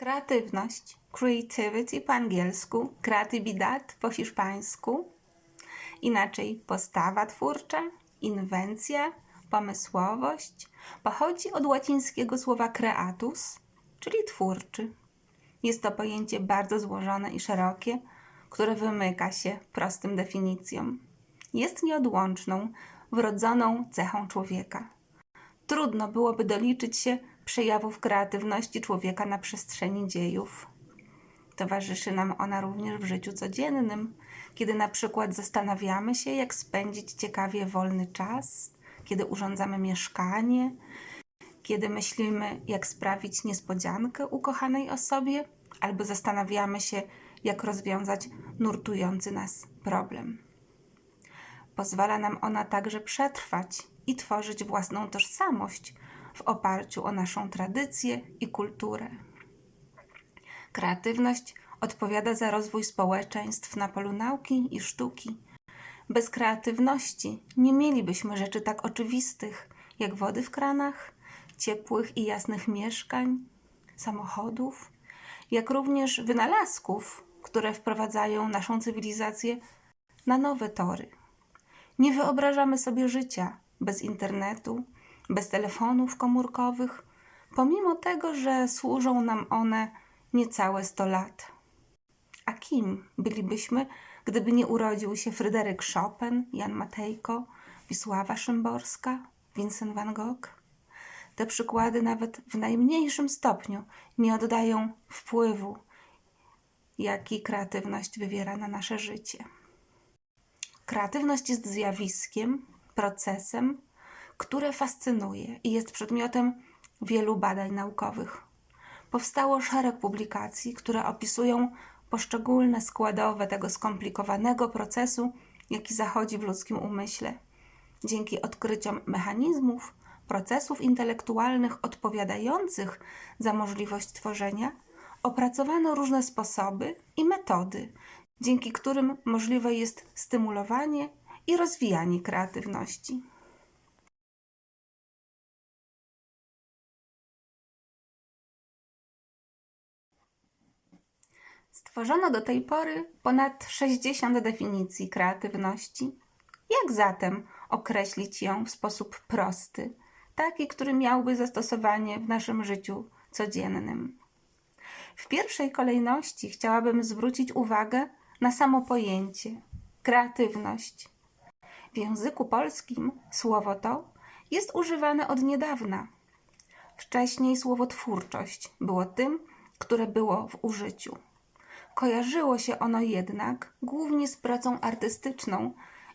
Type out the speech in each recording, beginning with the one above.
Kreatywność, creativity po angielsku, creatividad po hiszpańsku, inaczej postawa twórcza, inwencja, pomysłowość, pochodzi od łacińskiego słowa creatus, czyli twórczy. Jest to pojęcie bardzo złożone i szerokie, które wymyka się prostym definicjom. Jest nieodłączną, wrodzoną cechą człowieka. Trudno byłoby doliczyć się przejawów kreatywności człowieka na przestrzeni dziejów. Towarzyszy nam ona również w życiu codziennym, kiedy na przykład zastanawiamy się, jak spędzić ciekawie wolny czas, kiedy urządzamy mieszkanie, kiedy myślimy, jak sprawić niespodziankę ukochanej osobie, albo zastanawiamy się, jak rozwiązać nurtujący nas problem. Pozwala nam ona także przetrwać i tworzyć własną tożsamość w oparciu o naszą tradycję i kulturę. Kreatywność odpowiada za rozwój społeczeństw na polu nauki i sztuki. Bez kreatywności nie mielibyśmy rzeczy tak oczywistych jak wody w kranach, ciepłych i jasnych mieszkań, samochodów, jak również wynalazków, które wprowadzają naszą cywilizację na nowe tory. Nie wyobrażamy sobie życia bez internetu, bez telefonów komórkowych, pomimo tego, że służą nam one niecałe 100 lat. A kim bylibyśmy, gdyby nie urodził się Fryderyk Chopin, Jan Matejko, Wisława Szymborska, Vincent van Gogh? Te przykłady nawet w najmniejszym stopniu nie oddają wpływu, jaki kreatywność wywiera na nasze życie. Kreatywność jest zjawiskiem, procesem, które fascynuje i jest przedmiotem wielu badań naukowych. Powstało szereg publikacji, które opisują poszczególne składowe tego skomplikowanego procesu, jaki zachodzi w ludzkim umyśle. Dzięki odkryciom mechanizmów, procesów intelektualnych odpowiadających za możliwość tworzenia, opracowano różne sposoby i metody, dzięki którym możliwe jest stymulowanie i rozwijanie kreatywności. Stworzono do tej pory ponad 60 definicji kreatywności. Jak zatem określić ją w sposób prosty, taki, który miałby zastosowanie w naszym życiu codziennym? W pierwszej kolejności chciałabym zwrócić uwagę na samo pojęcie kreatywność. W języku polskim słowo to jest używane od niedawna. Wcześniej słowo twórczość było tym, które było w użyciu. Kojarzyło się ono jednak głównie z pracą artystyczną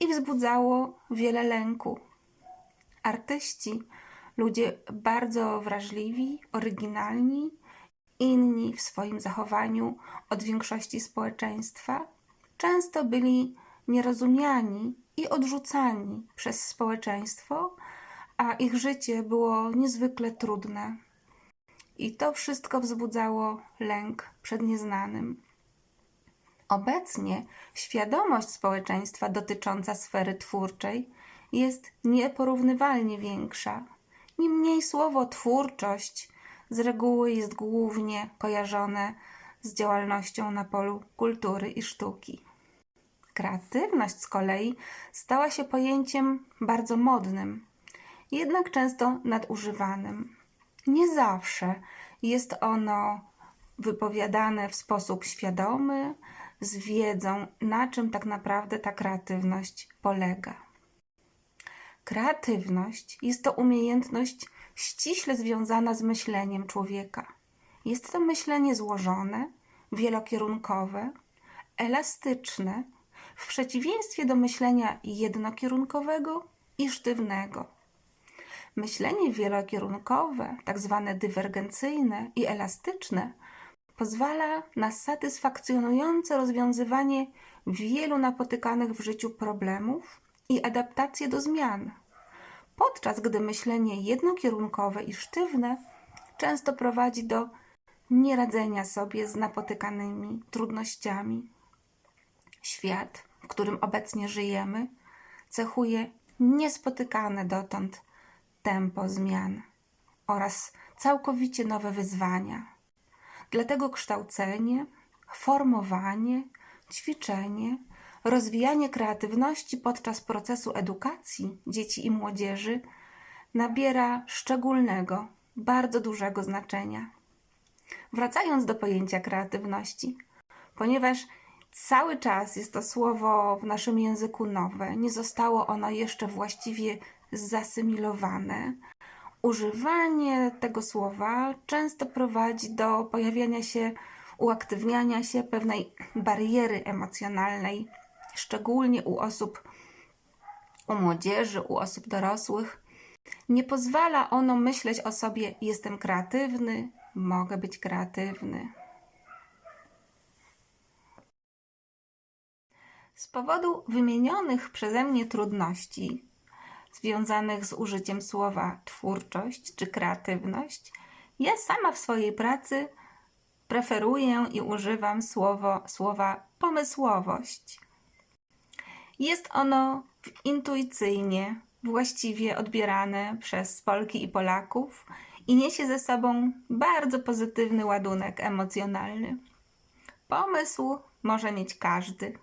i wzbudzało wiele lęku. Artyści, ludzie bardzo wrażliwi, oryginalni, inni w swoim zachowaniu od większości społeczeństwa, często byli nierozumiani i odrzucani przez społeczeństwo, a ich życie było niezwykle trudne. I to wszystko wzbudzało lęk przed nieznanym. Obecnie świadomość społeczeństwa dotycząca sfery twórczej jest nieporównywalnie większa. Niemniej słowo twórczość z reguły jest głównie kojarzone z działalnością na polu kultury i sztuki. Kreatywność z kolei stała się pojęciem bardzo modnym, jednak często nadużywanym. Nie zawsze jest ono wypowiadane w sposób świadomy, z wiedzą, na czym tak naprawdę ta kreatywność polega. Kreatywność jest to umiejętność ściśle związana z myśleniem człowieka. Jest to myślenie złożone, wielokierunkowe, elastyczne, w przeciwieństwie do myślenia jednokierunkowego i sztywnego. Myślenie wielokierunkowe, tak zwane dywergencyjne i elastyczne, pozwala na satysfakcjonujące rozwiązywanie wielu napotykanych w życiu problemów i adaptację do zmian, podczas gdy myślenie jednokierunkowe i sztywne często prowadzi do nieradzenia sobie z napotykanymi trudnościami. Świat, w którym obecnie żyjemy, cechuje niespotykane dotąd tempo zmian oraz całkowicie nowe wyzwania Dlatego kształcenie, formowanie, ćwiczenie, rozwijanie kreatywności podczas procesu edukacji dzieci i młodzieży nabiera szczególnego, bardzo dużego znaczenia. Wracając do pojęcia kreatywności, ponieważ cały czas jest to słowo w naszym języku nowe, nie zostało ono jeszcze właściwie zasymilowane. Używanie tego słowa często prowadzi do pojawiania się, uaktywniania się pewnej bariery emocjonalnej, szczególnie u osób, u młodzieży, u osób dorosłych. Nie pozwala ono myśleć o sobie: jestem kreatywny, mogę być kreatywny. Z powodu wymienionych przeze mnie trudności związanych z użyciem słowa twórczość czy kreatywność, ja sama w swojej pracy preferuję i używam słowo, słowa pomysłowość. Jest ono intuicyjnie, właściwie odbierane przez Polki i Polaków i niesie ze sobą bardzo pozytywny ładunek emocjonalny. Pomysł może mieć każdy.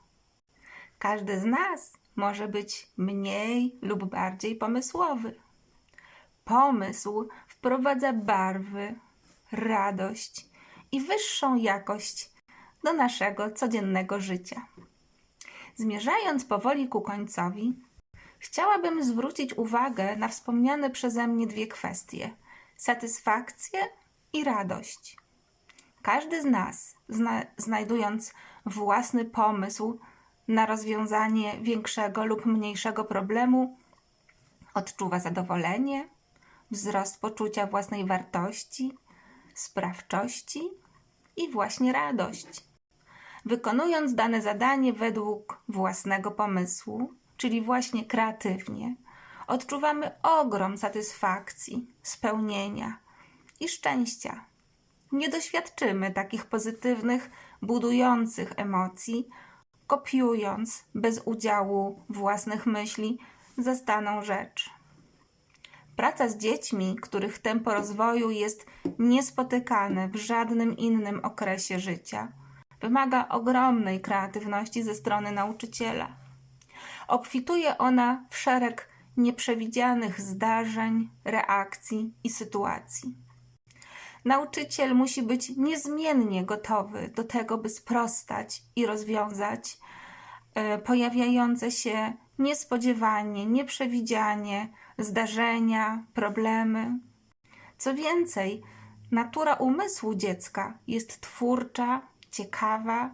Każdy z nas może być mniej lub bardziej pomysłowy. Pomysł wprowadza barwy, radość i wyższą jakość do naszego codziennego życia. Zmierzając powoli ku końcowi, chciałabym zwrócić uwagę na wspomniane przeze mnie dwie kwestie: satysfakcję i radość. Każdy z nas, zna, znajdując własny pomysł na rozwiązanie większego lub mniejszego problemu, odczuwa zadowolenie, wzrost poczucia własnej wartości, sprawczości i właśnie radość. Wykonując dane zadanie według własnego pomysłu, czyli właśnie kreatywnie, odczuwamy ogrom satysfakcji, spełnienia i szczęścia. Nie doświadczymy takich pozytywnych, budujących emocji, kopiując bez udziału własnych myśli zastaną rzecz. Praca z dziećmi, których tempo rozwoju jest niespotykane w żadnym innym okresie życia, wymaga ogromnej kreatywności ze strony nauczyciela. Obfituje ona w szereg nieprzewidzianych zdarzeń, reakcji i sytuacji. Nauczyciel musi być niezmiennie gotowy do tego, by sprostać i rozwiązać e, pojawiające się niespodziewanie, nieprzewidzianie zdarzenia, problemy. Co więcej, natura umysłu dziecka jest twórcza, ciekawa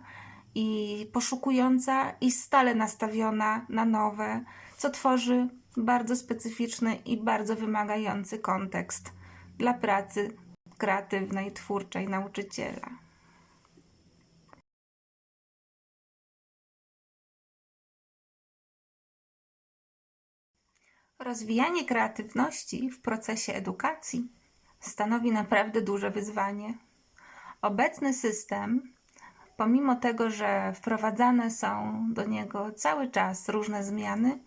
i poszukująca i stale nastawiona na nowe, co tworzy bardzo specyficzny i bardzo wymagający kontekst dla pracy kreatywnej, twórczej nauczyciela. Rozwijanie kreatywności w procesie edukacji stanowi naprawdę duże wyzwanie. Obecny system, pomimo tego, że wprowadzane są do niego cały czas różne zmiany,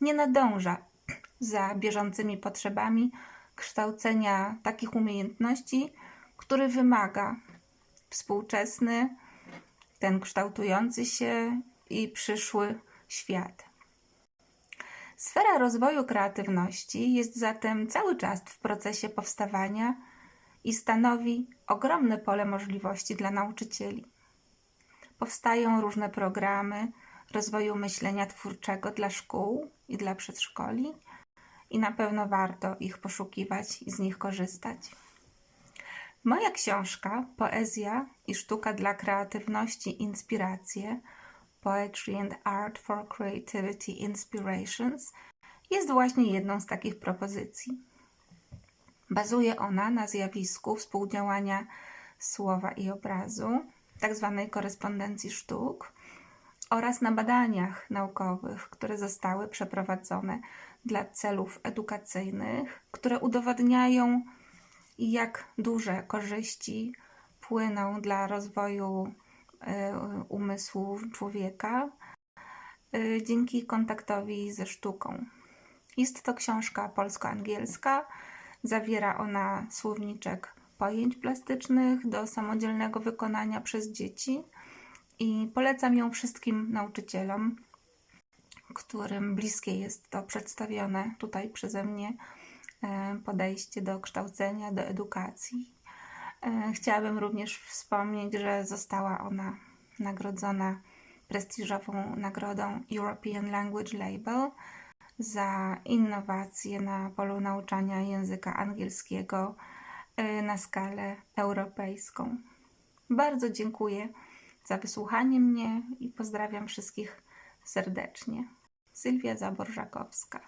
nie nadąża za bieżącymi potrzebami kształcenia takich umiejętności, który wymaga współczesny, ten kształtujący się i przyszły świat. Sfera rozwoju kreatywności jest zatem cały czas w procesie powstawania i stanowi ogromne pole możliwości dla nauczycieli. Powstają różne programy rozwoju myślenia twórczego dla szkół i dla przedszkoli i na pewno warto ich poszukiwać i z nich korzystać. Moja książka Poezja i sztuka dla kreatywności inspiracje Poetry and Art for Creativity Inspirations jest właśnie jedną z takich propozycji. Bazuje ona na zjawisku współdziałania słowa i obrazu, tzw. Tak korespondencji sztuk, oraz na badaniach naukowych, które zostały przeprowadzone dla celów edukacyjnych, które udowadniają, jak duże korzyści płyną dla rozwoju e, umysłu człowieka e, dzięki kontaktowi ze sztuką. Jest to książka polsko-angielska. Zawiera ona słowniczek pojęć plastycznych do samodzielnego wykonania przez dzieci i polecam ją wszystkim nauczycielom, którym bliskie jest to przedstawione tutaj przeze mnie e, podejście do kształcenia, do edukacji. E, Chciałabym również wspomnieć, że została ona nagrodzona prestiżową nagrodą European Language Label za innowacje na polu nauczania języka angielskiego e, na skalę europejską. Bardzo dziękuję za wysłuchanie mnie i pozdrawiam wszystkich serdecznie. Sylwia Zabor-Żakowska.